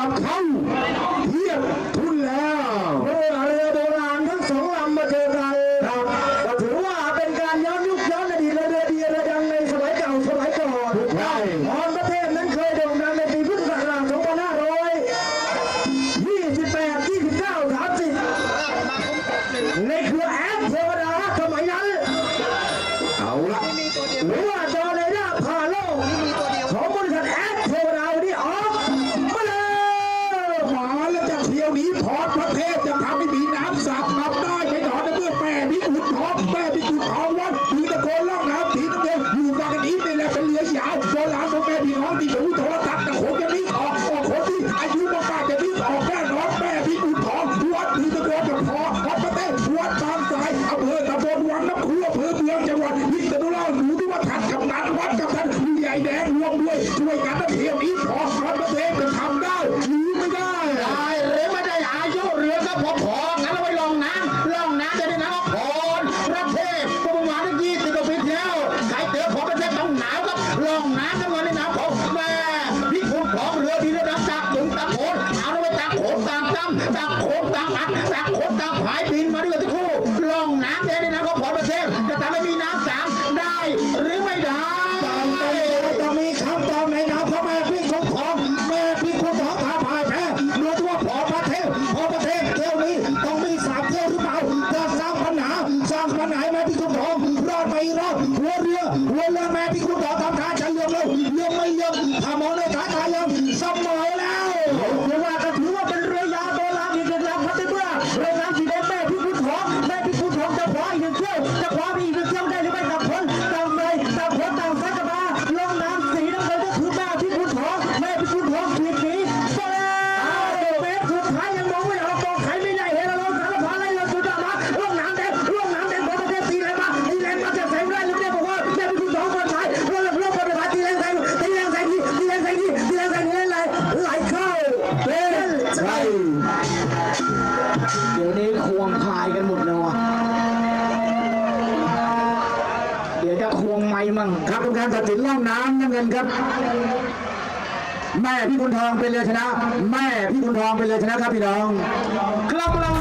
I'm coming. ำจากโขงจากอัดจากโขงจากผายบินมาด้วยกันทุกคู่ลองน้ำแดงในน้ำของขอประเทศจะทำให้มีน้ำสามได้หรือไม่ได้จะมีคำตอบในน้ำพระแม่พิคุณของแม่พิคุณของทาผายแพ้โดยทั่วผอประเทศผอประเทศเที่ยนี้ต้องมีสามเที่ยวหรือเล่าจะสร้างปัญหาสร้างปัญหาแม่พิคุณของรอไปรอดหัเรือหัเรือแม่พิคุณของทำท่าจเลื่อมเลื่อไม่เลื่อทำเอาในขาตาเลื่อเสมอ even problem They'll even grow. วงไม้มั่งครับทุกการตัดสินล่องน้ำน้ำเงินครับ แม่พี่คุณทองเป็นเรือชนะ แม่พี่คุณทองเป็นเรือชนะครับพี่น้อง ครับเรา